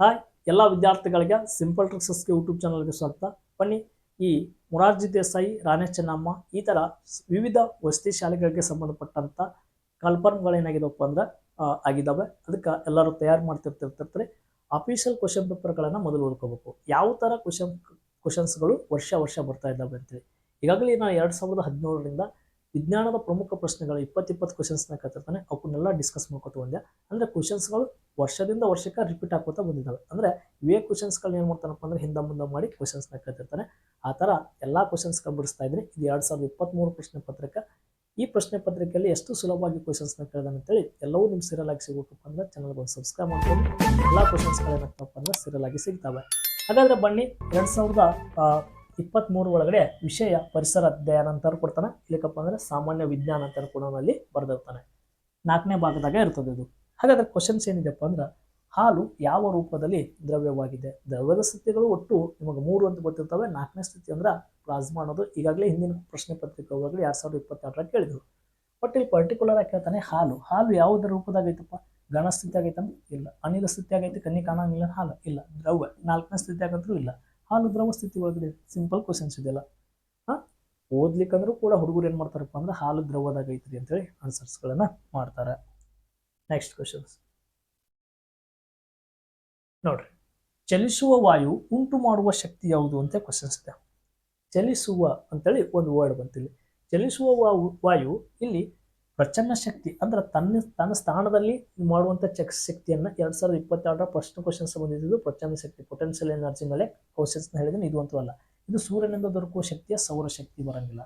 Hi, ಎಲ್ಲ ವಿದ್ಯಾರ್ಥಿಗಳಿಗೆ simple ಟ್ರಿಕ್ಸಸ್ಗೆ YouTube ಚಾನಲ್ಗೆ ಸ್ವಾಗತ. ಬನ್ನಿ, ಈ ಮುರಾರ್ಜಿ ದೇಸಾಯಿ ರಾಣೇಶ್ ಚೆನ್ನಮ್ಮ, ಈ ಥರ ವಿವಿಧ ವಸತಿ ಶಾಲೆಗಳಿಗೆ ಸಂಬಂಧಪಟ್ಟಂಥ ಕಲ್ಪರ್ಮ್ಗಳೇನಾಗಿದವಪ್ಪ ಅಂದ್ರೆ ಆಗಿದ್ದಾವೆ ಅದಕ್ಕೆ ಎಲ್ಲರೂ ತಯಾರು ಮಾಡ್ತಿರ್ತಿರ್ತಿರ್ತಾರೆ ಅಫಿಷಿಯಲ್ ಕ್ವಶನ್ ಪೇಪರ್ಗಳನ್ನು ಮೊದಲು ಓದ್ಕೋಬೇಕು. ಯಾವ ಥರ ಕ್ವಶನ್ ಕ್ವಶನ್ಸ್ಗಳು ವರ್ಷ ವರ್ಷ ಬರ್ತಾ ಇದ್ದಾವೆ ಅಂತೇಳಿ. ಈಗಾಗಲೇ ನಾನು ಎರಡು ಸಾವಿರದ ಹದಿನೇಳರಿಂದ ವಿಜ್ಞಾನದ ಪ್ರಮುಖ ಪ್ರಶ್ನೆಗಳು ಇಪ್ಪತ್ತಿಪ್ಪತ್ತು ಕ್ವಶನ್ಸ್ನ ಕತ್ತಿರ್ತಾನೆ. ಅವನ್ನೆಲ್ಲ ಡಿಸ್ಕಸ್ ಮಾಡ್ಕೊತ ಬಂದೆ. ಅಂದರೆ ಕ್ವಶನ್ಸ್ಗಳು ವರ್ಷದಿಂದ ವರ್ಷಕ್ಕೆ ರಿಪೀಟ್ ಆಗ್ಕೋತಾ ಬಂದಿದ್ದಾವೆ. ಅಂದರೆ ಇವೇ ಕ್ವಶನ್ಸ್ಗಳನ್ನ ಏನು ಮಾಡ್ತಾನಪ್ಪ ಅಂದ್ರೆ ಹಿಂದೆ ಮುಂದೆ ಮಾಡಿ ಕ್ವಶನ್ಸ್ನ ಕತ್ತಿರ್ತಾನೆ. ಆ ಥರ ಎಲ್ಲ ಕ್ವಶನ್ಸ್ಗಳು ಬಿಡಿಸ್ತಾ ಇದ್ದೀನಿ. ಇದು ಎರಡು ಸಾವಿರದ ಇಪ್ಪತ್ತ್ಮೂರು ಪ್ರಶ್ನೆ ಪತ್ರಿಕೆ. ಈ ಪ್ರಶ್ನೆ ಪತ್ರಿಕೆಯಲ್ಲಿ ಎಷ್ಟು ಸುಲಭವಾಗಿ ಕ್ವಶನ್ಸ್ನ ಕೇಳಿದಾನೆ ಅಂತೇಳಿ ಎಲ್ಲವೂ ನಿಮ್ಮ ಸೀರಿಯಲ್ ಆಗಿ ಸಿಗಬೇಕಪ್ಪ ಅಂದ್ರೆ ಚಾನಲ್ಗೆ ಒಂದು ಸಬ್ಸ್ಕ್ರೈಬ್ ಮಾಡ್ಕೊಂಡು ಎಲ್ಲ ಕ್ವಶನ್ಸ್ಗಳೇನಪ್ಪ ಅಂದ್ರೆ ಸೀರಿಯಲ್ ಆಗಿ ಸಿಗ್ತವೆ. ಹಾಗಾದ್ರೆ ಬನ್ನಿ, ಎರಡು ಸಾವಿರದ ಇಪ್ಪತ್ತ್ಮೂರು ಒಳಗಡೆ ವಿಷಯ ಪರಿಸರ ಅಧ್ಯಯನ ಅಂತ ಕೊಡ್ತಾನೆ. ಇಲ್ಲಕ್ಕಪ್ಪ ಅಂದ್ರೆ ಸಾಮಾನ್ಯ ವಿಜ್ಞಾನ ಅಂತ ಕೂಡ ಅಲ್ಲಿ ಬರೆದಿರ್ತಾನೆ. ನಾಲ್ಕನೇ ಭಾಗದಾಗ ಇರ್ತದೆ ಇದು ಹಾಗಾದ್ರೆ ಕ್ವಶನ್ಸ್ ಏನಿದೆಪ್ಪ ಅಂದ್ರೆ, ಹಾಲು ಯಾವ ರೂಪದಲ್ಲಿ ದ್ರವ್ಯವಾಗಿದೆ? ದ್ರವ್ಯದ ಸ್ಥಿತಿಗಳು ಒಟ್ಟು ನಿಮಗೆ ಮೂರು ಅಂತ ಗೊತ್ತಿರ್ತವೆ. ನಾಲ್ಕನೇ ಸ್ಥಿತಿ ಅಂದ್ರೆ ಪ್ಲಾಸ್ಮಾ ಅನ್ನೋದು. ಈಗಾಗಲೇ ಹಿಂದಿನ ಪ್ರಶ್ನೆ ಪತ್ರಿಕೆ ಒಳಗಡೆ ಎರಡು ಸಾವಿರದ ಇಪ್ಪತ್ತೆರಡರಾಗ ಕೇಳಿದ್ರು ಬಟ್ ಇಲ್ಲಿ ಪರ್ಟಿಕ್ಯುಲರ್ ಆಗಿ ಕೇಳ್ತಾನೆ ಹಾಲು. ಹಾಲು ಯಾವುದರ ರೂಪದಾಗೈತಪ್ಪ ಘನ ಸ್ಥಿತಿ ಆಗೈತಂದ್ರೆ ಇಲ್ಲ. ಅನಿಲ ಸ್ಥಿತಿ ಆಗೈತೆ ಕನ್ನಿ ಕಾಣಂಗಿಲ್ಲ, ಹಾಲು ಇಲ್ಲ. ದ್ರವ್ಯ ನಾಲ್ಕನೇ ಸ್ಥಿತಿ ಆಗಂತೂ ಇಲ್ಲ. ಹಾಲು ದ್ರವ ಸ್ಥಿತಿ ಒಳಗಡೆ ಸಿಂಪಲ್ ಕ್ವಶನ್ಸ್ ಇದೆಯಲ್ಲ. ಹಾಂ? ಓದ್ಲಿಕ್ಕಂದ್ರೂ ಕೂಡ ಹುಡುಗರು ಏನು ಮಾಡ್ತಾರಪ್ಪ ಅಂದ್ರೆ ಹಾಲು ದ್ರವದಾಗ ಐತ್ರಿ ಅಂತೇಳಿ ಆನ್ಸರ್ಸ್ಗಳನ್ನು ಮಾಡ್ತಾರೆ. ನೆಕ್ಸ್ಟ್ ಕ್ವಶನ್ಸ್ ನೋಡ್ರಿ, ಚಲಿಸುವ ವಾಯು ಉಂಟು ಮಾಡುವ ಶಕ್ತಿ ಯಾವುದು ಅಂತ ಕ್ವಶನ್ಸ್ ಇದೆ. ಚಲಿಸುವ ಅಂತೇಳಿ ಒಂದು ವರ್ಡ್ ಬಂತಿಲ್ಲಿ ಚಲಿಸುವ ವಾಯು ಇಲ್ಲಿ ಪ್ರಚನ್ನ ಶಕ್ತಿ ಅಂದ್ರೆ ತನ್ನ ತನ್ನ ಸ್ಥಾನದಲ್ಲಿ ಮಾಡುವಂಥ ಚಕ್ ಶಕ್ತಿಯನ್ನು ಎರಡು ಸಾವಿರದ ಇಪ್ಪತ್ತೆರಡರ ಪ್ರಶ್ನೆ ಕ್ವಶನ್ಸ್ ಬಂದಿದ್ದು ಪ್ರಚನ್ನ ಶಕ್ತಿ ಪೊಟೆನ್ಷಿಯಲ್ ಎನರ್ಜಿ ಮೇಲೆ ಕ್ವಶನ್ಸ್ನ ಹೇಳಿದ್ರೆ ಇದು ಅಂತೂ ಅಲ್ಲ. ಇದು ಸೂರ್ಯನಿಂದ ದೊರಕುವ ಶಕ್ತಿಯ ಸೌರ ಶಕ್ತಿ ಬರಂಗಿಲ್ಲ.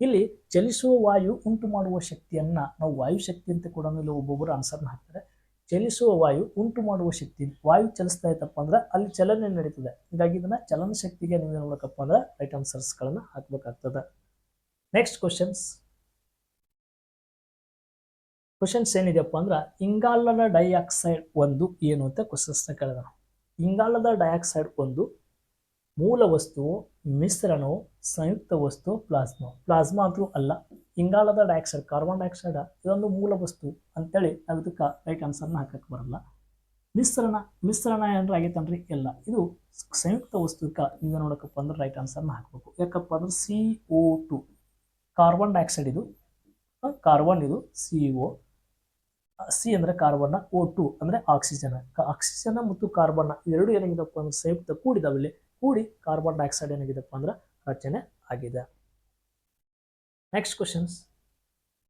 ಇಲ್ಲಿ ಚಲಿಸುವ ವಾಯು ಉಂಟು ಮಾಡುವ ಶಕ್ತಿಯನ್ನ ನಾವು ವಾಯು ಶಕ್ತಿ ಅಂತ ಕೂಡ ಇಲ್ಲಿ ಒಬ್ಬೊಬ್ಬರು ಆನ್ಸರ್ನ ಹಾಕ್ತಾರೆ. ಚಲಿಸುವ ವಾಯು ಉಂಟು ಮಾಡುವ ಶಕ್ತಿ, ವಾಯು ಚಲಿಸ್ತಾ ಇತ್ತಪ್ಪ ಅಂದ್ರೆ ಅಲ್ಲಿ ಚಲನೆ ನಡೀತದೆ. ಹೀಗಾಗಿ ಇದನ್ನ ಚಲನ ಶಕ್ತಿಗೆ ನೀವು ನೋಡಕಪ್ಪ ಅಂದ್ರೆ ರೈಟ್ ಆನ್ಸರ್ಸ್ಗಳನ್ನು ಹಾಕ್ಬೇಕಾಗ್ತದೆ. ನೆಕ್ಸ್ಟ್ ಕ್ವಶನ್ಸ್ ಕ್ವಶನ್ಸ್ ಏನಿದೆಯಪ್ಪ ಅಂದ್ರೆ, ಇಂಗಾಲದ ಡೈಆಕ್ಸೈಡ್ ಒಂದು ಏನು ಅಂತ ಕ್ವಶನ್ಸ್ನ ಕೇಳಿದ ಇಂಗಾಲದ ಡೈಆಕ್ಸೈಡ್ ಒಂದು ಮೂಲ ವಸ್ತು ಮಿಶ್ರಣವು ಸಂಯುಕ್ತ ವಸ್ತು, ಪ್ಲಾಸ್ಮಾ. ಪ್ಲಾಸ್ಮಾ ಅಂತೂ ಅಲ್ಲ, ಇಂಗಾಲದ ಡೈಆಕ್ಸೈಡ್ ಕಾರ್ಬನ್ ಡೈಆಕ್ಸೈಡ್ ಇದೊಂದು ಮೂಲ ವಸ್ತು ಅಂತೇಳಿ ಅದಕ್ಕೆ ರೈಟ್ ಆನ್ಸರ್ನ ಹಾಕಕ್ಕೆ ಬರಲ್ಲ. ಮಿಶ್ರಣ ಮಿಶ್ರಣ ಏನಾರ ಆಗೈತನ್ರಿ? ಎಲ್ಲ ಇದು ಸಂಯುಕ್ತ ವಸ್ತುಕ್ಕೆ ನೀವು ನೋಡಕ್ಕಪ್ಪ ಅಂದ್ರೆ ರೈಟ್ ಆನ್ಸರ್ನ ಹಾಕಬೇಕು. ಯಾಕಪ್ಪ ಅಂದ್ರೆ C O two carbon dioxide ಇದು ಕಾರ್ಬನ್ ಇದು ಸಿ ಒ ಸಿ ಅಂದರೆ ಕಾರ್ಬನ್ನ ಒ ಟು ಅಂದರೆ ಆಕ್ಸಿಜನ್ ಆಕ್ಸಿಜನ್ ಮತ್ತು ಕಾರ್ಬನ್ನ ಎರಡು ಏನಾಗಿದೆಪ್ಪ ಅಂದ್ರೆ ಸಂಯುಕ್ತ ಕೂಡಿದಾವೆ ಇಲ್ಲಿ. ಕೂಡಿ ಕಾರ್ಬನ್ ಡೈಆಕ್ಸೈಡ್ ಏನಾಗಿದೆಪ್ಪ ಅಂದ್ರೆ ರಚನೆ ಆಗಿದೆ. ನೆಕ್ಸ್ಟ್ ಕ್ವಶನ್ಸ್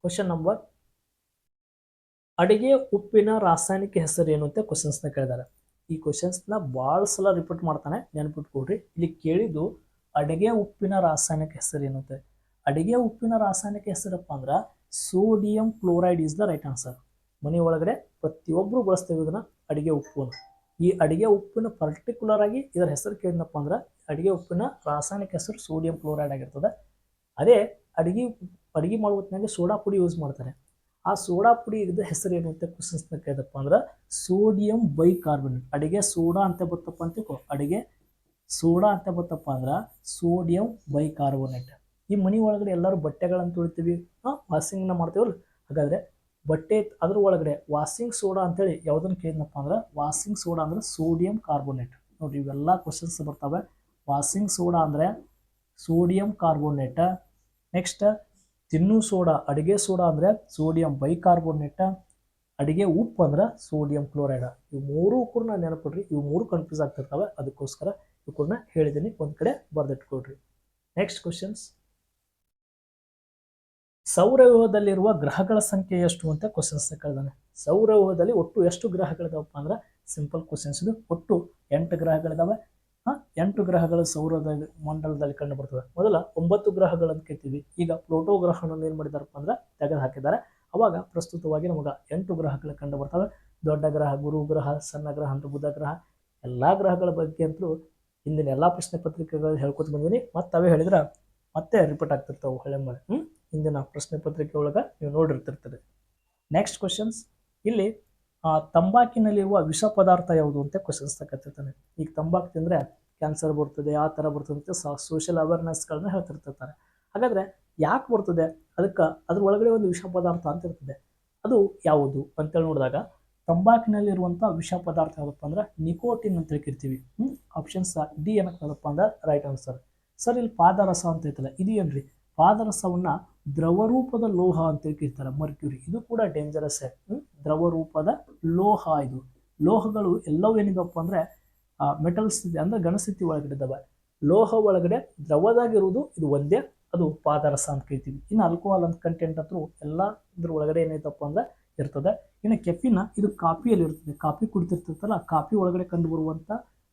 ಕ್ವಶನ್ ನಂಬರ್ ಅಡಿಗೆ ಉಪ್ಪಿನ ರಾಸಾಯನಿಕ ಹೆಸರು ಏನು ಅಂತ ಕ್ವಶನ್ಸ್ನ ಕೇಳಿದ್ದಾರೆ ಈ ಕ್ವಶನ್ಸ್ನ ಭಾಳ ಸಲ ರಿಪೀಟ್ ಮಾಡ್ತಾನೆ. ನೆನ್ಪಿಟ್ಕೊಡ್ರಿ ಇಲ್ಲಿ ಕೇಳಿದ್ದು ಅಡಿಗೆ ಉಪ್ಪಿನ ರಾಸಾಯನಿಕ ಹೆಸರು ಏನು ಅಂತ. ಅಡಿಗೆ ಉಪ್ಪಿನ ರಾಸಾಯನಿಕ ಹೆಸರಪ್ಪ ಅಂದ್ರೆ sodium chloride is the right answer ಮನೆ ಒಳಗಡೆ ಪ್ರತಿಯೊಬ್ಬರು ಬಳಸ್ತೇವೆ ಇದನ್ನು ಅಡಿಗೆ ಉಪ್ಪು ಅಂತ. ಈ ಅಡಿಗೆ ಉಪ್ಪಿನ ಪರ್ಟಿಕ್ಯುಲರ್ ಆಗಿ ಇದರ ಹೆಸರು ಕೇಳಿದ್ನಪ್ಪ ಅಂದ್ರೆ ಅಡಿಗೆ ಉಪ್ಪಿನ ರಾಸಾಯನಿಕ ಹೆಸರು ಸೋಡಿಯಂ ಕ್ಲೋರೈಡ್ ಆಗಿರ್ತದೆ. ಅದೇ ಅಡಿಗೆ ಅಡುಗೆ ಮಾಡುವ ಹೊತ್ತಿನಲ್ಲಿ ಸೋಡಾ ಪುಡಿ ಯೂಸ್ ಮಾಡ್ತಾರೆ. ಆ ಸೋಡಾ ಪುಡಿ ಇದ್ದ ಹೆಸರು ಏನು ಅಂತ ಕ್ವಶನ್ಸ್ನ ಕೇಳಿದಪ್ಪ ಅಂದ್ರೆ ಸೋಡಿಯಂ ಬೈಕಾರ್ಬನೇಟ್ ಅಡಿಗೆ ಸೋಡಾ ಅಂತ ಬತ್ತಪ್ಪ ಅಂತ ಅಡಿಗೆ ಸೋಡಾ ಅಂತ ಬತ್ತಪ್ಪ ಅಂದ್ರೆ ಸೋಡಿಯಂ ಬೈಕಾರ್ಬನೇಟ್ ಈ ಮನೆ ಒಳಗಡೆ ಎಲ್ಲರೂ ಬಟ್ಟೆಗಳನ್ನು ತೊಳಿತೀವಿ. ವಾಷಿಂಗ್ನ ಮಾಡ್ತೀವಲ್ಲ. ಹಾಗಾದ್ರೆ ಬಟ್ಟೆ ಅದ್ರ ಒಳಗಡೆ ವಾಸಿಂಗ್ ಸೋಡಾ ಅಂತೇಳಿ ಯಾವುದನ್ನು ಕೇಳಿದ್ನಪ್ಪ ಅಂದ್ರೆ ವಾಸಿಂಗ್ ಸೋಡಾ ಅಂದ್ರೆ ಸೋಡಿಯಂ ಕಾರ್ಬೋನೇಟ್ ನೋಡಿ ಇವೆಲ್ಲ ಕ್ವಶನ್ಸ್ ಬರ್ತವೆ. ವಾಸಿಂಗ್ ಸೋಡಾ ಅಂದರೆ ಸೋಡಿಯಂ ಕಾರ್ಬೋನೇಟ ನೆಕ್ಸ್ಟ್ ತಿನ್ನು ಸೋಡಾ ಅಡಿಗೆ ಸೋಡಾ ಅಂದರೆ ಸೋಡಿಯಂ ಬೈಕಾರ್ಬೋನೇಟ ಅಡಿಗೆ ಉಪ್ಪು ಅಂದ್ರೆ ಸೋಡಿಯಂ ಕ್ಲೋರೈಡ್ ಇವು ಮೂರು ಕೂಡ ನೆನಪಿಡ್ರಿ, ಇವು ಮೂರು ಕನ್ಫ್ಯೂಸ್ ಆಗ್ತಿರ್ತವೆ. ಅದಕ್ಕೋಸ್ಕರ ಇವು ಕೂಡ ಹೇಳಿದ್ದೀನಿ ಒಂದು ಕಡೆ ಬರೆದಿಟ್ಕೊಳ್ರಿ. ನೆಕ್ಸ್ಟ್ ಕ್ವಶನ್ಸ್ ಸೌರವ್ಯೂಹದಲ್ಲಿರುವ ಗ್ರಹಗಳ ಸಂಖ್ಯೆ ಎಷ್ಟು ಅಂತ ಕ್ವಶನ್ಸ್ ಕೇಳಿದಾನೆ. ಸೌರವ್ಯೂಹದಲ್ಲಿ ಒಟ್ಟು ಎಷ್ಟು ಗ್ರಹಗಳಿದಾವಪ್ಪ ಅಂದ್ರೆ ಸಿಂಪಲ್ ಕ್ವಶನ್ಸ್ ಇದು. ಒಟ್ಟು ಎಂಟು ಗ್ರಹಗಳಿದಾವೆ. ಹಾಂ? ಎಂಟು ಗ್ರಹಗಳು ಸೌರದ ಮಂಡಲದಲ್ಲಿ ಕಂಡು ಬರ್ತವೆ. ಮೊದಲ ಒಂಬತ್ತು ಗ್ರಹಗಳನ್ನು ಕೇಳ್ತೀವಿ. ಈಗ ಪ್ಲೋಟೋ ಗ್ರಹವನ್ನು ಏನು ಮಾಡಿದಾರಪ್ಪ ಅಂದ್ರೆ ತೆಗೆದು ಹಾಕಿದ್ದಾರೆ ಅವಾಗ ಪ್ರಸ್ತುತವಾಗಿ ನಮಗೆ ಎಂಟು ಗ್ರಹಗಳು ಕಂಡು ಬರ್ತವೆ. ದೊಡ್ಡ ಗ್ರಹ, ಗುರು ಗ್ರಹ, ಸಣ್ಣ ಗ್ರಹ ಅಂತ ಬುಧ ಗ್ರಹ. ಎಲ್ಲ ಗ್ರಹಗಳ ಬಗ್ಗೆ ಅಂತಲೂ ಹಿಂದಿನ ಎಲ್ಲ ಪ್ರಶ್ನೆ ಪತ್ರಿಕೆಗಳು ಹೇಳ್ಕೊತ ಬಂದೀನಿ. ಮತ್ತೆ ಅವೇ ಹೇಳಿದ್ರೆ ಮತ್ತೆ ರಿಪೀಟ್ ಆಗ್ತಿರ್ತಾವೆ ಹಳೆ ಮಳೆ ಹ್ಞೂ ಹಿಂದಿನ ಪ್ರಶ್ನೆ ಪತ್ರಿಕೆ ಒಳಗೆ ನೀವು ನೋಡಿರ್ತಿರ್ತೀರಿ. ನೆಕ್ಸ್ಟ್ ಕ್ವಶನ್ಸ್ ಇಲ್ಲಿ ತಂಬಾಕಿನಲ್ಲಿರುವ ವಿಷ ಪದಾರ್ಥ ಯಾವುದು ಅಂತ ಕ್ವಶನ್ಸ್ ತಗೋತಿರ್ತಾನೆ ಈಗ ತಂಬಾಕು ತಿಂದರೆ ಕ್ಯಾನ್ಸರ್ ಬರ್ತದೆ, ಆ ಥರ ಬರ್ತದೆ ಅಂತ ಸೋಷಿಯಲ್ ಅವೇರ್ನೆಸ್ಗಳನ್ನ ಹೇಳ್ತಿರ್ತಿರ್ತಾರೆ. ಹಾಗಾದರೆ ಯಾಕೆ ಬರ್ತದೆ? ಅದಕ್ಕೆ ಅದ್ರ ಒಳಗಡೆ ಒಂದು ವಿಷ ಪದಾರ್ಥ ಅಂತ ಇರ್ತದೆ. ಅದು ಯಾವುದು ಅಂತೇಳಿ ನೋಡಿದಾಗ ತಂಬಾಕಿನಲ್ಲಿರುವಂಥ ವಿಷ ಪದಾರ್ಥ ಯಾವುದಪ್ಪ ಅಂದ್ರೆ ನಿಕೋಟಿನ್ ಅಂತ ಹೇಳ್ಕಿರ್ತೀವಿ. ಆಪ್ಷನ್ಸ್ ಡಿ ಏನಪ್ಪ ಅಂದ್ರೆ ರೈಟ್ ಆನ್ಸರ್ ಸರ್, ಇಲ್ಲಿ ಪಾದರಸ ಅಂತ ಐತಲ್ಲ, ಇದು ಏನ್ರಿ? ಪಾದರಸವನ್ನ ದ್ರವರೂಪದ ಲೋಹ ಅಂತ ಕರೀತಾರೆ ಮರ್ಕ್ಯೂರಿ. ಇದು ಕೂಡ ಡೇಂಜರಸ್ ದ್ರವರೂಪದ ಲೋಹ ಇದು. ಲೋಹಗಳು ಎಲ್ಲವೂ ಏನಿದಪ್ಪ ಅಂದ್ರೆ ಮೆಟಲ್ಸ್ ಇದೆ ಅಂದ್ರೆ ಘನಸ್ಥಿತಿ ಒಳಗಡೆ ಇದ್ದಾವೆ ಲೋಹ ಒಳಗಡೆ ದ್ರವದಾಗಿರುವುದು ಇದು ಒಂದೇ, ಅದು ಪಾದರಸ ಅಂತ ಕರಿತೀವಿ. ಇನ್ನು ಆಲ್ಕೋಹಾಲ್ ಅಂತ ಕಂಟೆಂಟ್ ಅಂತೂ ಎಲ್ಲ ಇದ್ರ ಒಳಗಡೆ ಏನೈತಪ್ಪ ಅಂದ್ರೆ ಇರ್ತದೆ. ಇನ್ನು ಕೆಫಿನ ಇದು ಕಾಫಿಯಲ್ಲಿ ಇರ್ತದೆ. ಕಾಫಿ ಕುಡಿತಿರ್ತೈತಲ್ಲ ಕಾಫಿ ಒಳಗಡೆ ಕಂಡು ಬರುವಂಥ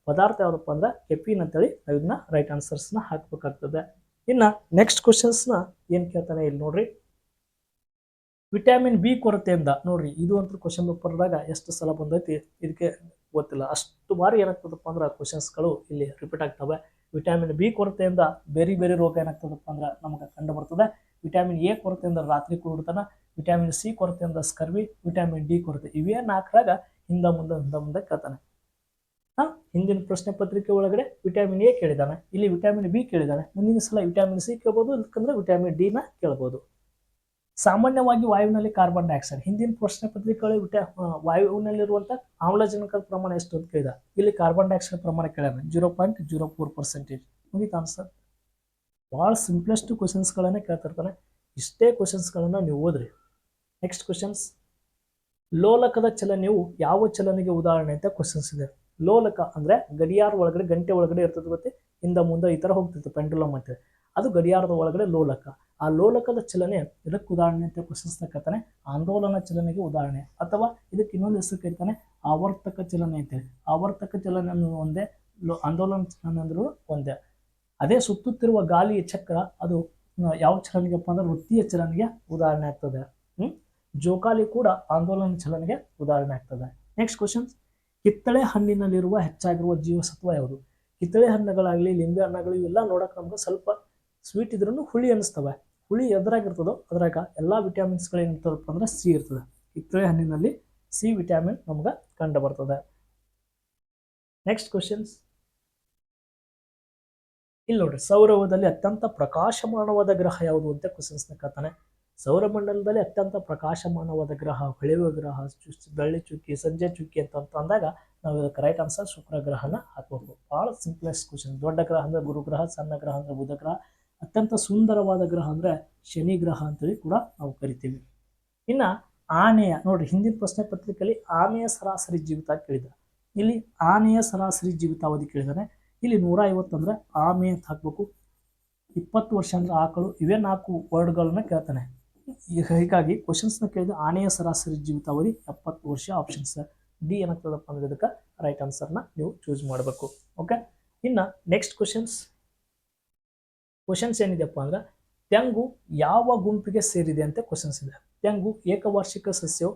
ಪದಾರ್ಥ ಯಾವುದಪ್ಪ ಅಂದ್ರೆ ಕೆಫಿನ್ ಅಂತೇಳಿ ಇದನ್ನ ರೈಟ್ ಆನ್ಸರ್ಸ್ನ ಹಾಕ್ಬೇಕಾಗ್ತದೆ. ಇನ್ನು ನೆಕ್ಸ್ಟ್ ಕ್ವಶನ್ಸ್ನ ಏನು ಕೇಳ್ತಾನೆ ಇಲ್ಲಿ ನೋಡ್ರಿ. ವಿಟಮಿನ್ ಬಿ ಕೊರತೆಯಿಂದ ನೋಡ್ರಿ, ಇದು ಅಂತ ಕ್ವಶನ್ ಪೇಪರ್ದಾಗ ಎಷ್ಟು ಸಲ ಬಂದೈತಿ ಇದಕ್ಕೆ ಗೊತ್ತಿಲ್ಲ. ಅಷ್ಟು ಬಾರಿ ಏನಾಗ್ತದಪ್ಪ ಅಂದ್ರೆ ಕ್ವಶನ್ಸ್ಗಳು ಇಲ್ಲಿ ರಿಪೀಟ್ ಆಗ್ತವೆ. ವಿಟಮಿನ್ ಬಿ ಕೊರತೆಯಿಂದ ಬೇರೆ ಬೇರೆ ರೋಗ ಏನಾಗ್ತದಪ್ಪ ಅಂದ್ರೆ ನಮಗೆ ಕಂಡು ಬರ್ತದೆ. ವಿಟಮಿನ್ ಎ ಕೊರತೆಯಿಂದ ರಾತ್ರಿ ಕುರುಡ್ತನ ವಿಟಮಿನ್ ಸಿ ಕೊರತೆಯಿಂದ ಸ್ಕರ್ವಿ. ವಿಟಮಿನ್ ಡಿ ಕೊರತೆ ಇವೇ ನಾಲ್ಕರಾಗ ಹಿಂದ ಮುಂದೆ ಹಿಂದ ಮುಂದೆ ಕೇಳ್ತಾನೆ. ಹಿಂದಿನ ಪ್ರಶ್ನೆ ಪತ್ರಿಕೆ ಒಳಗಡೆ ವಿಟಾಮಿನ್ ಎ ಕೇಳಿದಾನೆ ಇಲ್ಲಿ ವಿಟಾಮಿನ್ ಬಿ ಕೇಳಿದಾನೆ ಮುಂದಿನ ಸಲ ವಿಟಾಮಿನ್ ಸಿ ಕೇಳ್ಬೋದು ಇಲ್ಲಕಂದ್ರೆ ವಿಟಾಮಿನ್ ಡಿ ನ ಕೇಳ್ಬೋದು. ಸಾಮಾನ್ಯವಾಗಿ ವಾಯುವಿನಲ್ಲಿ ಕಾರ್ಬನ್ ಡೈಆಕ್ಸೈಡ್. ಹಿಂದಿನ ಪ್ರಶ್ನೆ ಪತ್ರಿಕೆಗಳು ವಿಟಾ ವಾಯುವಿನಲ್ಲಿರುವಂಥ ಆಮ್ಲಜನಕದ ಪ್ರಮಾಣ ಎಷ್ಟು ಅಂತ ಕೇಳಿದ. ಇಲ್ಲಿ ಕಾರ್ಬನ್ ಡೈಆಕ್ಸೈಡ್ ಪ್ರಮಾಣ ಕೇಳ್ಯಾನ zero point zero four percentage. ಮುಗಿತ ಆನ್ಸರ್ ಭಾಳ ಸಿಂಪ್ಲೆಸ್ಟ್ ಕ್ವಶನ್ಸ್ಗಳನ್ನೇ ಕೇಳ್ತಿರ್ತಾನೆ ಇಷ್ಟೇ ಕ್ವಶನ್ಸ್ಗಳನ್ನು ನೀವು ಓದ್ರಿ. ನೆಕ್ಸ್ಟ್ ಕ್ವಶನ್ಸ್ ಲೋಲಕದ ಚಲನೆಯು ಯಾವ ಚಲನೆಗೆ ಉದಾಹರಣೆ ಅಂತ ಕ್ವಶನ್ಸ್ ಇದೆ. ಲೋಲಕ ಅಂದ್ರೆ ಗಡಿಯಾರ ಒಳಗಡೆ, ಗಂಟೆ ಒಳಗಡೆ ಇರ್ತದೆ ಗೊತ್ತೆ? ಹಿಂದ ಮುಂದೆ ಈ ಥರ ಹೋಗ್ತಿತ್ತು ಪೆಂಡುಲಮ್ ಅಂತ ಅದು ಗಡಿಯಾರದ ಒಳಗಡೆ ಲೋಲಕ. ಆ ಲೋಲಕದ ಚಲನೆ, ಇದಕ್ಕೆ ಉದಾಹರಣೆ ಅಂತ ಪ್ರಶ್ನಿಸ್ತಕ್ಕಂತಾನೆ ಆಂದೋಲನ ಚಲನೆಗೆ ಉದಾಹರಣೆ. ಅಥವಾ ಇದಕ್ಕೆ ಇನ್ನೊಂದು ಹೆಸರು ಕರಿತಾನೆ, ಆವರ್ತಕ ಚಲನೆ ಅಂತೇಳಿ. ಆವರ್ತಕ ಚಲನೆ ಒಂದೇ, ಲೋ, ಆಂದೋಲನ ಚಲನೆ ಅಂದ್ರೂ ಒಂದೇ. ಅದೇ ಸುತ್ತುತ್ತಿರುವ ಗಾಲಿಯ ಚಕ್ರ, ಅದು ಯಾವ ಚಲನೆಗೆಪ್ಪ ಅಂದ್ರೆ ವೃತ್ತಿಯ ಚಲನೆಗೆ ಉದಾಹರಣೆ ಆಗ್ತದೆ. ಹ್ಮ್? ಜೋಕಾಲಿ ಕೂಡ ಆಂದೋಲನ ಚಲನೆಗೆ ಉದಾಹರಣೆ ಆಗ್ತದೆ. ನೆಕ್ಸ್ಟ್ ಕ್ವಶನ್ಸ್ ಕಿತ್ತಳೆ ಹಣ್ಣಿನಲ್ಲಿರುವ ಹೆಚ್ಚಾಗಿರುವ ಜೀವಸತ್ವ ಯಾವುದು? ಕಿತ್ತಳೆ ಹಣ್ಣುಗಳಾಗಲಿ, ಲಿಂಬೆ ಹಣ್ಣುಗಳು ಇವೆಲ್ಲ ನೋಡಕ್ಕೆ ನಮ್ಗೆ ಸ್ವಲ್ಪ ಸ್ವೀಟ್ ಇದ್ರೂ ಹುಳಿ ಅನಿಸ್ತವೆ. ಹುಳಿ ಎದ್ರಾಗಿರ್ತದೋ, ಅದ್ರಾಗ ಎಲ್ಲ ವಿಟಮಿನ್ಸ್ಗಳು ಏನಿರ್ತದಪ್ಪ ಅಂದ್ರೆ ಸಿ ಇರ್ತದೆ. ಕಿತ್ತಳೆ ಹಣ್ಣಿನಲ್ಲಿ ಸಿ ವಿಟಮಿನ್ ನಮ್ಗೆ ಕಂಡು ಬರ್ತದೆ ನೆಕ್ಸ್ಟ್ ಕ್ವಶನ್ಸ್ ಇಲ್ಲಿ ನೋಡ್ರಿ, ಸೌರವದಲ್ಲಿ ಅತ್ಯಂತ ಪ್ರಕಾಶಮಾನವಾದ ಗ್ರಹ ಯಾವುದು ಅಂತ ಕ್ವಶನ್ಸ್ನ ಕೇಳ್ತಾನೆ. ಸೌರಮಂಡಲದಲ್ಲಿ ಅತ್ಯಂತ ಪ್ರಕಾಶಮಾನವಾದ ಗ್ರಹ ಹೊಳೆಯುವ ಗ್ರಹ ಬೆಳ್ಳಿ ಚುಕ್ಕಿ, ಸಂಜೆ ಚುಕ್ಕಿ ಅಂತ ಅಂದಾಗ ನಾವು ಇದಕ್ಕೆ ರೈಟ್ ಆನ್ಸರ್ ಶುಕ್ರ ಗ್ರಹನ ಹಾಕಬೇಕು ಭಾಳ ಸಿಂಪ್ಲೆಸ್ಟ್ ಕ್ವಶನ್ ದೊಡ್ಡ ಗ್ರಹ ಅಂದ್ರೆ ಗುರು ಗ್ರಹ, ಸಣ್ಣ ಗ್ರಹ ಅಂದ್ರೆ ಬುಧ ಗ್ರಹ, ಅತ್ಯಂತ ಸುಂದರವಾದ ಗ್ರಹ ಅಂದ್ರೆ ಶನಿ ಗ್ರಹ ಅಂತೇಳಿ ಕೂಡ ನಾವು ಕರಿತೀವಿ. ಇನ್ನ ಆನೆಯ, ನೋಡ್ರಿ ಹಿಂದಿನ ಪ್ರಶ್ನೆ ಪತ್ರಿಕೆಯಲ್ಲಿ ಆನೆಯ ಸರಾಸರಿ ಜೀವಿತ ಕೇಳಿದ ಇಲ್ಲಿ ಆನೆಯ ಸರಾಸರಿ ಜೀವಿತಾವಧಿ ಕೇಳಿದಾನೆ ಇಲ್ಲಿ ನೂರ ಐವತ್ತು ಅಂದ್ರೆ ಆಮೆ ಅಂತ ಹಾಕ್ಬೇಕು. ಇಪ್ಪತ್ತು ವರ್ಷ ಅಂದ್ರೆ ಆಕಳು, ಇವೇ ನಾಲ್ಕು ವರ್ಡ್ಗಳನ್ನ ಕೇಳ್ತಾನೆ. ಹೀಗಾಗಿ ಕ್ವಶನ್ಸ್ನ ಕೇಳಿದ ಆನೆಯ ಸರಾಸರಿ ಜೀವಿತಾವಧಿ ಎಪ್ಪತ್ತು ವರ್ಷ ಆಪ್ಷನ್ಸ್ ಡಿ ಏನಾಗ್ತದಪ್ಪ ಅಂದ್ರೆ ಇದಕ್ಕೆ ರೈಟ್ ಆನ್ಸರ್ನ ನೀವು ಚೂಸ್ ಮಾಡಬೇಕು. ಓಕೆ ಇನ್ನು ನೆಕ್ಸ್ಟ್ ಕ್ವಶನ್ಸ್ ಕ್ವಶನ್ಸ್ ಏನಿದೆಪ್ಪ ಅಂದ್ರೆ ತೆಂಗು ಯಾವ ಗುಂಪಿಗೆ ಸೇರಿದೆ ಅಂತ ಕ್ವಶನ್ಸ್ ಇದೆ. ತೆಂಗು ಏಕವಾರ್ಷಿಕ ಸಸ್ಯವು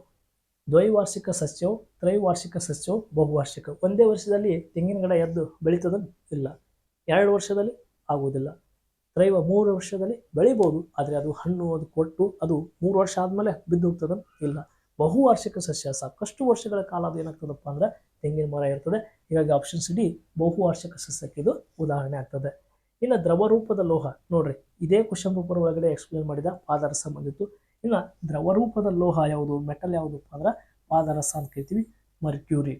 ದ್ವೈವಾರ್ಷಿಕ ಸಸ್ಯವು ತ್ರೈವಾರ್ಷಿಕ ಸಸ್ಯವು ಬಹುವಾರ್ಷಿಕ. ಒಂದೇ ವರ್ಷದಲ್ಲಿ ತೆಂಗಿನ ಗಿಡ ಎದ್ದು ಬೆಳೀತದ ಇಲ್ಲ. ಎರಡು ವರ್ಷದಲ್ಲಿ ಆಗುವುದಿಲ್ಲ. ತ್ರೈವ ಮೂರು ವರ್ಷದಲ್ಲಿ ಬೆಳಿಬೋದು, ಆದರೆ ಅದು ಹಣ್ಣು ಅದು ಕೊಟ್ಟು ಅದು ಮೂರು ವರ್ಷ ಆದಮೇಲೆ ಬಿದ್ದು ಹೋಗ್ತದೆ ಇಲ್ಲ. ಬಹುವಾರ್ಷಿಕ ಸಸ್ಯ, ಸಾಕಷ್ಟು ವರ್ಷಗಳ ಕಾಲ ಅದು ಏನಾಗ್ತದಪ್ಪ ಅಂದ್ರೆ ತೆಂಗಿನ ಮರ ಇರ್ತದೆ. ಹೀಗಾಗಿ ಆಪ್ಷನ್ಸ್ ಡಿ ಬಹುವಾರ್ಷಿಕ ಸಸ್ಯಕ್ಕೆ ಇದು ಉದಾಹರಣೆ ಆಗ್ತದೆ. ಇನ್ನು ದ್ರವ ರೂಪದ ಲೋಹ, ನೋಡ್ರಿ, ಇದೇ ಕ್ವಶನ್ ಪೇಪರ್ ಒಳಗಡೆ ಎಕ್ಸ್ಪ್ಲೇನ್ ಮಾಡಿದ ಪಾದರಸ ಬಂದಿತ್ತು. ಇನ್ನು ದ್ರವ ರೂಪದ ಲೋಹ ಯಾವುದು ಮೆಟಲ್ ಯಾವುದಪ್ಪ ಅಂದ್ರೆ ಪಾದರಸ ಅಂತ ಕರಿತೀವಿ ಮರ್ಕ್ಯೂರಿ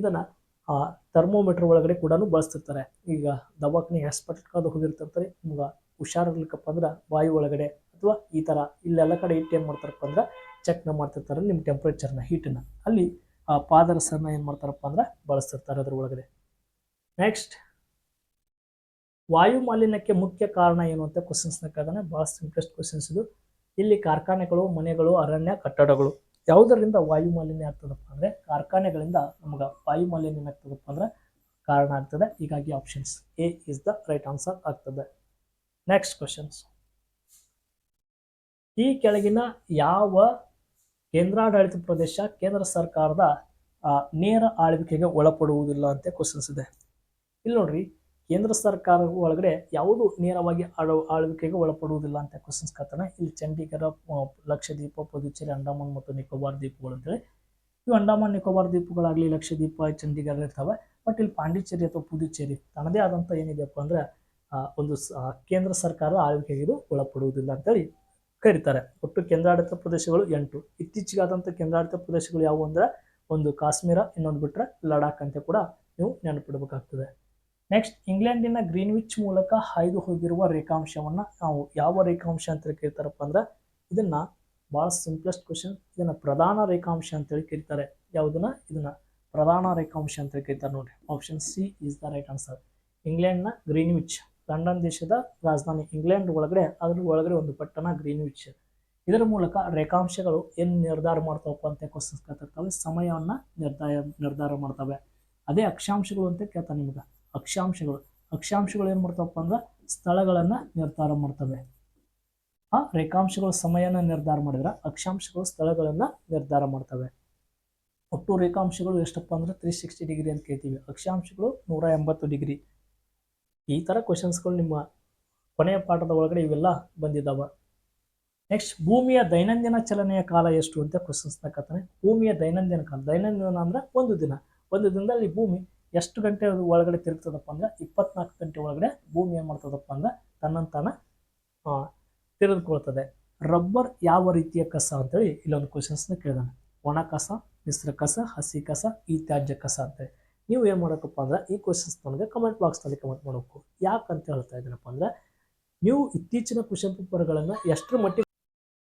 ಇದನ್ನ ಆ ಥರ್ಮೋಮೀಟರ್ ಒಳಗಡೆ ಕೂಡ ಬಳಸ್ತಿರ್ತಾರೆ. ಈಗ ದವಾಖಾನೆ ಹಾಸ್ಪಿಟಲ್ ಹೋಗಿರ್ತಾರೆ ನಿಮ್ಗೆ ಹುಷಾರಿರ್ಲಿಕ್ಕಪ್ಪ ಅಂದ್ರೆ ವಾಯು ಒಳಗಡೆ ಅಥವಾ ಈ ಥರ ಇಲ್ಲೆಲ್ಲ ಕಡೆ ಇಟ್ಟು ಏನು ಮಾಡ್ತಾರಪ್ಪ ಅಂದ್ರೆ ಚೆಕ್ನ ಮಾಡ್ತಿರ್ತಾರೆ ನಿಮ್ಮ ಟೆಂಪ್ರೇಚರ್ನ ಹೀಟನ್ನು ಅಲ್ಲಿ ಆ ಪಾದರಸನ ಏನು ಮಾಡ್ತಾರಪ್ಪ ಅಂದ್ರೆ ಬಳಸ್ತಿರ್ತಾರೆ ಅದ್ರ ಒಳಗಡೆ. ನೆಕ್ಸ್ಟ್ ವಾಯು ಮಾಲಿನ್ಯಕ್ಕೆ ಮುಖ್ಯ ಕಾರಣ ಏನು ಅಂತ ಕ್ವಶನ್ಸ್ನ ಕೇಳಿದಾನೆ ಭಾಳ ಸಿಂಪ್ಲೆಸ್ಟ್ ಕ್ವಶನ್ಸ್ ಇದು. ಇಲ್ಲಿ ಕಾರ್ಖಾನೆಗಳು, ಮನೆಗಳು, ಅರಣ್ಯ, ಕಟ್ಟಡಗಳು. ಯಾವುದರಿಂದ ವಾಯು ಮಾಲಿನ್ಯ ಆಗ್ತದಪ್ಪ ಅಂದರೆ ಕಾರ್ಖಾನೆಗಳಿಂದ ನಮ್ಗೆ ವಾಯು ಮಾಲಿನ್ಯ ಏನಾಗ್ತದಪ್ಪ ಅಂದ್ರೆ ಕಾರಣ ಆಗ್ತದೆ. ಹೀಗಾಗಿ options A is the right answer ಆಗ್ತದೆ. ನೆಕ್ಸ್ಟ್ ಕ್ವಶನ್ಸ್ ಈ ಕೆಳಗಿನ ಯಾವ ಕೇಂದ್ರಾಡಳಿತ ಪ್ರದೇಶ ಕೇಂದ್ರ ಸರ್ಕಾರದ ನೇರ ಆಳ್ವಿಕೆಗೆ ಒಳಪಡುವುದಿಲ್ಲ ಅಂತ ಕ್ವಶನ್ಸ್ ಇದೆ. ಇಲ್ಲಿ ನೋಡ್ರಿ ಕೇಂದ್ರ ಸರ್ಕಾರ ಒಳಗಡೆ ಯಾವುದು ನೇರವಾಗಿ ಆಳ, ಆಳ್ವಿಕೆಗೆ ಒಳಪಡುವುದಿಲ್ಲ ಅಂತ ಕ್ವಶನ್ಸ್ ಕರ್ತಾನೆ ಇಲ್ಲಿ ಚಂಡೀಗಢ ಲಕ್ಷದ್ವೀಪ, ಪುದುಚೇರಿ, ಅಂಡಮಾನ್ ಮತ್ತು ನಿಕೋಬಾರ್ ದ್ವೀಪಗಳು ಅಂತೇಳಿ ಇವು ಅಂಡಮಾನ್, ನಿಕೋಬಾರ್ ದ್ವೀಪಗಳಾಗಲಿ ಲಕ್ಷದ್ವೀಪ ಚಂಡೀಗಢ ಇರ್ತವೆ. ಬಟ್ ಇಲ್ಲಿ ಪಾಂಡಿಚೇರಿ ಅಥವಾ ಪುದುಚೇರಿ ತನ್ನದೇ ಆದಂಥ ಏನಿದೆಯಪ್ಪ ಅಂದ್ರೆ ಒಂದು ಕೇಂದ್ರ ಸರ್ಕಾರದ ಆಳ್ವಿಕೆಗೆ ಇದು ಒಳಪಡುವುದಿಲ್ಲ ಅಂತೇಳಿ ಕರೀತಾರೆ. ಒಟ್ಟು ಕೇಂದ್ರಾಡಳಿತ ಪ್ರದೇಶಗಳು ಎಂಟು. ಇತ್ತೀಚೆಗಾದಂಥ ಕೇಂದ್ರಾಡಳಿತ ಪ್ರದೇಶಗಳು ಯಾವುವು ಅಂದ್ರೆ, ಒಂದು ಕಾಶ್ಮೀರ, ಇನ್ನೊಂದು ಬಿಟ್ಟರೆ ಲಡಾಖ್ ಅಂತ ಕೂಡ ನೀವು ನೆನಪಿಡಬೇಕಾಗ್ತದೆ. ನೆಕ್ಸ್ಟ್ ಇಂಗ್ಲೆಂಡಿನ ಗ್ರೀನ್ವಿಚ್ ಮೂಲಕ ಹಾಯ್ದು ಹೋಗಿರುವ ರೇಖಾಂಶವನ್ನು ನಾವು ಯಾವ ರೇಖಾಂಶ ಅಂತ ಕೇಳ್ತಾರಪ್ಪ ಅಂದ್ರೆ ಇದನ್ನ ಭಾಳ ಸಿಂಪ್ಲೆಸ್ಟ್ ಕ್ವಶನ್ ಇದನ್ನ ಪ್ರಧಾನ ರೇಖಾಂಶ ಅಂತೇಳಿ ಕರೀತಾರೆ. ಯಾವುದನ್ನ? ಇದನ್ನ ಪ್ರಧಾನ ರೇಖಾಂಶ ಅಂತ ಕರೀತಾರೆ ನೋಡಿ option C is the right answer ಇಂಗ್ಲೆಂಡ್ನ Greenwich London ದೇಶದ ರಾಜಧಾನಿ ಇಂಗ್ಲೆಂಡ್ ಒಳಗಡೆ ಅದ್ರ ಒಳಗಡೆ ಒಂದು ಪಟ್ಟಣ ಗ್ರೀನ್ವಿಚ್ ಇದರ ಮೂಲಕ ರೇಖಾಂಶಗಳು ಏನು ನಿರ್ಧಾರ ಮಾಡ್ತಾವಪ್ಪ ಅಂತ ಕ್ವಶನ್ಸ್ ಕೇಳ್ತಿರ್ತವೆ. ಸಮಯವನ್ನು ನಿರ್ಧಾರ ನಿರ್ಧಾರ ಮಾಡ್ತವೆ. ಅದೇ ಅಕ್ಷಾಂಶಗಳು ಅಂತ ಕೇಳ್ತಾನೆ ನಿಮ್ಗೆ. ಅಕ್ಷಾಂಶಗಳು. ಅಕ್ಷಾಂಶಗಳು ಏನು ಮಾಡ್ತಾವಪ್ಪ ಅಂದ್ರೆ ಸ್ಥಳಗಳನ್ನು ನಿರ್ಧಾರ ಮಾಡ್ತವೆ. ಆ ರೇಖಾಂಶಗಳು ಸಮಯನ ನಿರ್ಧಾರ ಮಾಡಿದ್ರೆ ಅಕ್ಷಾಂಶಗಳು ಸ್ಥಳಗಳನ್ನು ನಿರ್ಧಾರ ಮಾಡ್ತವೆ. ಒಟ್ಟು ರೇಖಾಂಶಗಳು ಎಷ್ಟಪ್ಪ ಅಂದ್ರೆ ತ್ರೀ ಸಿಕ್ಸ್ಟಿ ಡಿಗ್ರಿ ಅಂತ ಕೇಳ್ತೀವಿ. ಅಕ್ಷಾಂಶಗಳು ನೂರ ಎಂಬತ್ತು ಡಿಗ್ರಿ. ಈ ಥರ ಕ್ವಶನ್ಸ್ಗಳು ನಿಮ್ಮ ಕೊನೆಯ ಪಾಠದ ಒಳಗಡೆ ಇವೆಲ್ಲ ಬಂದಿದ್ದಾವೆ ನೆಕ್ಸ್ಟ್ ಭೂಮಿಯ ದೈನಂದಿನ ಚಲನೆಯ ಕಾಲ ಎಷ್ಟು ಅಂತ ಕ್ವಶನ್ಸ್ ಕತ್ತಾನೆ. ಭೂಮಿಯ ದೈನಂದಿನ ಕಾಲ. ದೈನಂದಿನ ಅಂದ್ರೆ ಒಂದು ದಿನ. ಒಂದು ದಿನದಲ್ಲಿ ಭೂಮಿ ಎಷ್ಟು ಗಂಟೆ ಒಳಗಡೆ ತಿರುಗ್ತದಪ್ಪ ಅಂದ್ರೆ ಇಪ್ಪತ್ನಾಲ್ಕು ಗಂಟೆ ಒಳಗಡೆ ಭೂಮಿ ಏನು ಮಾಡ್ತದಪ್ಪ ಅಂದ್ರೆ ತನ್ನಂತಾನ ತೆರೆದುಕೊಳ್ತದೆ. ರಬ್ಬರ್ ಯಾವ ರೀತಿಯ ಕಸ ಅಂತೇಳಿ ಇಲ್ಲೊಂದು ಕ್ವಶನ್ಸ್ನ ಕೇಳಿದಾನೆ. ಒಣ ಕಸ, ಮಿಶ್ರ ಕಸ, ಹಸಿ ಕಸ ಈ ತ್ಯಾಜ್ಯ ಕಸ ಅಂತೇಳಿ. ನೀವು ಏನು ಮಾಡೋಕ್ಕಪ್ಪ ಅಂದ್ರೆ ಈ ಕ್ವಶನ್ಸ್ ನನಗೆ ಕಮೆಂಟ್ ಬಾಕ್ಸ್ನಲ್ಲಿ ಕಮೆಂಟ್ ಮಾಡಬೇಕು. ಯಾಕಂತ ಹೇಳ್ತಾ ಇದ್ದೀನಪ್ಪ ಅಂದ್ರೆ ನೀವು ಇತ್ತೀಚಿನ ಕ್ವಶನ್ ಪೇಪರ್ಗಳನ್ನು ಎಷ್ಟರ ಮಟ್ಟಿಗೆ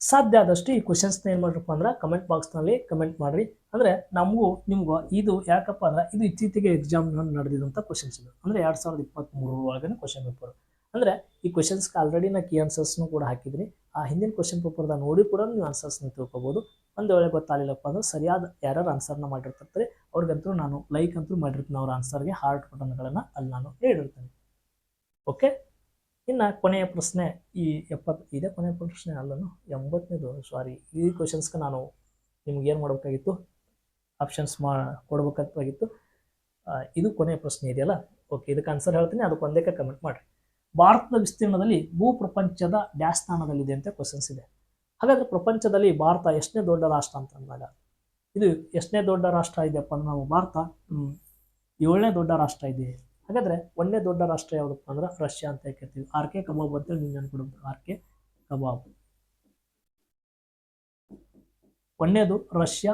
ಸಾಧ್ಯ ಆದಷ್ಟು ಈ ಕ್ವಶನ್ಸ್ನ ಏನು ಮಾಡ್ರಪ್ಪ ಅಂದ್ರೆ ಕಮೆಂಟ್ ಬಾಕ್ಸ್ನಲ್ಲಿ ಕಮೆಂಟ್ ಮಾಡಿರಿ. ಅಂದರೆ ನಮಗೂ ನಿಮಗೂ ಇದು ಯಾಕಪ್ಪ ಅಂದ್ರೆ ಇದು ಇತ್ತೀಚೆಗೆ ಎಕ್ಸಾಮ್ ನಡೆದಿದ್ದಂಥ ಕ್ವಶನ್ಸ್ ಇದು. ಅಂದರೆ ಎರಡು ಸಾವಿರದ ಇಪ್ಪತ್ತ್ಮೂರು ಒಳಗಡೆ ಕ್ವಶನ್ ಪೇಪರ್ ಅಂದರೆ ಈ ಕ್ವಶನ್ಸ್ಗೆ ಆಲ್ರೆಡಿ ನಾ ಕೀ ಆನ್ಸರ್ಸ್ನು ಕೂಡ ಹಾಕಿದ್ರಿ. ಆ ಹಿಂದಿನ ಕ್ವಶನ್ ಪೇಪರ್ದ ನೋಡಿ ಕೂಡ ನೀವು ಆನ್ಸರ್ಸ್ನ ತಿಳ್ಕೊಬೋದು. ಒಂದು ವೇಳೆ ಗೊತ್ತಾಗಲಿಲ್ಲಪ್ಪ ಅಂದ್ರೆ ಸರಿಯಾದ ಯಾರ್ಯಾರು ಆನ್ಸರ್ನ ಮಾಡಿರ್ತಾರೆ ಅವ್ರಿಗಂತೂ ನಾನು ಲೈಕ್ ಅಂತೂ ಮಾಡಿರ್ತೀನಿ ಅವ್ರ ಆನ್ಸರ್ಗೆ ಹಾರ್ಟ್ ಬಟನ್ಗಳನ್ನು ಅಲ್ಲಿ ನಾನು ನೀಡಿರ್ತೀನಿ. ಓಕೆ ಇನ್ನು ಕೊನೆಯ ಪ್ರಶ್ನೆ ಈ ಎಪ್ಪತ್ತು ಇದೇ ಕೊನೆಯ ಪ್ರಶ್ನೆ ಅಲ್ಲನು, ಎಂಬತ್ತನೇದು ಸಾರಿ ಈ ಕ್ವಶನ್ಸ್ಗೆ ನಾನು ನಿಮ್ಗೆ ಏನು ಮಾಡಬೇಕಾಗಿತ್ತು? ಆಪ್ಷನ್ಸ್ ಮಾ, ಕೊಡಬೇಕಾಗಿತ್ತು. ಇದು ಕೊನೆಯ ಪ್ರಶ್ನೆ ಇದೆಯಲ್ಲ? ಓಕೆ ಇದಕ್ಕೆ ಆನ್ಸರ್ ಹೇಳ್ತೀನಿ, ಅದಕ್ಕೆ ಒಂದೇಕ ಕಮೆಂಟ್ ಮಾಡಿರಿ. ಭಾರತದ ವಿಸ್ತೀರ್ಣದಲ್ಲಿ ಭೂ ಪ್ರಪಂಚದ ಡ್ಯಾಶ್ ಸ್ಥಾನದಲ್ಲಿದೆ ಅಂತ ಕ್ವಶನ್ಸ್ ಇದೆ. ಹಾಗಾದ್ರೆ ಪ್ರಪಂಚದಲ್ಲಿ ಭಾರತ ಎಷ್ಟನೇ ದೊಡ್ಡ ರಾಷ್ಟ್ರ ಅಂತ ಅಂದಾಗ, ಇದು ಎಷ್ಟನೇ ದೊಡ್ಡ ರಾಷ್ಟ್ರ ಇದೆಯಪ್ಪ ಅಂದ್ರೆ ನಾವು ಭಾರತ ಏಳನೇ ದೊಡ್ಡ ರಾಷ್ಟ್ರ ಇದೆ. ಹಾಗಾದ್ರೆ ಒಂದನೇ ದೊಡ್ಡ ರಾಷ್ಟ್ರ ಯಾವುದಪ್ಪ ಅಂದ್ರೆ ರಷ್ಯಾ ಅಂತ ಕೇಳ್ತೀವಿ ಆರ್ ಕೆ ಕಬಾಬ್ ಅಂತೇಳಿ ನೀವು ನೆನ್ಪಿಡ್ಬೇಕು ಆರ್ ಕೆ ಕಬಾಬ್. ಒಂದನೇದು ರಷ್ಯಾ,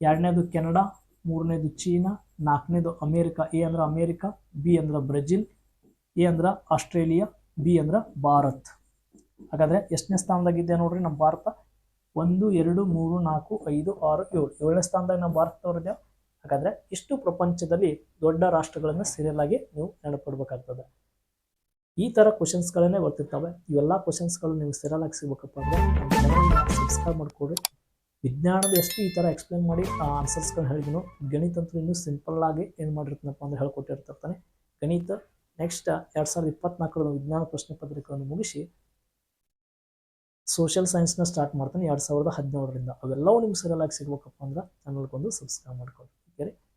ಎರಡನೇದು ಕೆನಡಾ, ಮೂರನೇದು ಚೀನಾ, ನಾಲ್ಕನೇದು ಅಮೇರಿಕಾ. ಎ ಅಂದ್ರೆ ಅಮೇರಿಕಾ, ಬಿ ಅಂದ್ರೆ ಬ್ರೆಜಿಲ್, ಎ ಅಂದ್ರೆ ಆಸ್ಟ್ರೇಲಿಯಾ, ಬಿ ಅಂದ್ರೆ ಭಾರತ್. ಹಾಗಾದ್ರೆ ಎಷ್ಟನೇ ಸ್ಥಾನದಾಗಿದೆ ನೋಡ್ರಿ ನಮ್ಮ ಭಾರತ? ಒಂದು, ಎರಡು, ಮೂರು, ನಾಲ್ಕು, ಐದು, ಆರು, ಏಳು. ಏಳನೇ ಸ್ಥಾನದಾಗ ನಮ್ಮ ಭಾರತದವ್ರಿದೆ ಹಾಗಾದ್ರೆ ಇಷ್ಟು ಪ್ರಪಂಚದಲ್ಲಿ ದೊಡ್ಡ ರಾಷ್ಟ್ರಗಳನ್ನು ಸೀರಿಯಲ್ ಆಗಿ ನೀವು ನೆನಪಿಡ್ಬೇಕಾಗ್ತದೆ ಈ ಥರ ಕ್ವಶನ್ಸ್ಗಳನ್ನೇ ಬರ್ತಿರ್ತವೆ ಇವೆಲ್ಲ ಕ್ವಶನ್ಸ್ಗಳು ನೀವು ಸೀರಿಯಲ್ ಆಗಿ ಸಿಗ್ಬೇಕಪ್ಪ ಅಂದ್ರೆ ನಮ್ಮ ಚಾನಲ್ನ ಸಬ್ಸ್ಕ್ರೈಬ್ ಮಾಡ್ಕೊಡ್ರಿ ವಿಜ್ಞಾನದ ಎಷ್ಟು ಈ ಥರ ಎಕ್ಸ್ಪ್ಲೇನ್ ಮಾಡಿ ಆ ಆನ್ಸರ್ಸ್ಗಳನ್ನ ಹೇಳಿದನು ಗಣಿತ ಅಂತೂ ಇನ್ನೂ ಸಿಂಪಲ್ ಆಗಿ ಏನು ಮಾಡಿರ್ತೀನಪ್ಪ ಅಂದ್ರೆ ಹೇಳ್ಕೊಟ್ಟಿರ್ತಾನೆ ಗಣಿತ ನೆಕ್ಸ್ಟ್ ಎರಡು ಸಾವಿರದ ಇಪ್ಪತ್ನಾಲ್ಕರ ವಿಜ್ಞಾನ ಪ್ರಶ್ನೆ ಪತ್ರಿಕೆಯನ್ನು ಮುಗಿಸಿ ಸೋಷಿಯಲ್ ಸೈನ್ಸ್ನ ಸ್ಟಾರ್ಟ್ ಮಾಡ್ತಾನೆ ಎರಡು ಸಾವಿರದ ಹದಿನೇಳರಿಂದ. ಅವೆಲ್ಲವೂ ನಿಮ್ಗೆ ಸರಿಯಲ್ಲಾಗಿ ಸಿಗ್ಬೇಕಪ್ಪ ಅಂದ್ರೆ ಚಾನಲ್ಗೊಂದು ಸಬ್ಸ್ಕ್ರೈಬ್ ಮಾಡ್ಕೊಳ್ಳಿ okay